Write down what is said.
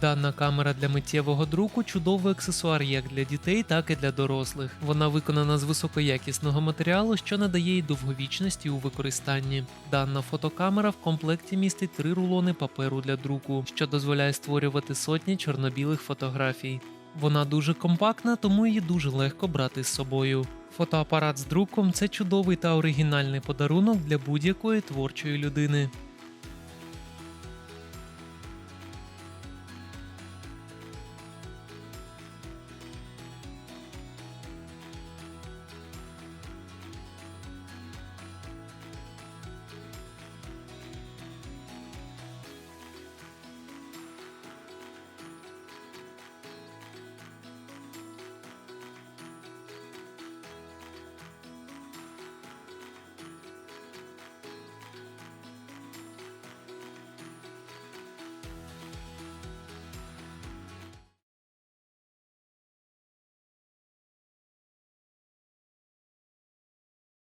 Дана камера для миттєвого друку чудовий аксесуар як для дітей, так і для дорослих. Вона виконана з високоякісного матеріалу, що надає їй довговічності у використанні. Дана фотокамера в комплекті містить три рулони паперу для друку, що дозволяє створювати сотні чорно-білих фотографій. Вона дуже компактна, тому її дуже легко брати з собою. Фотоапарат з друком це чудовий та оригінальний подарунок для будь-якої творчої людини.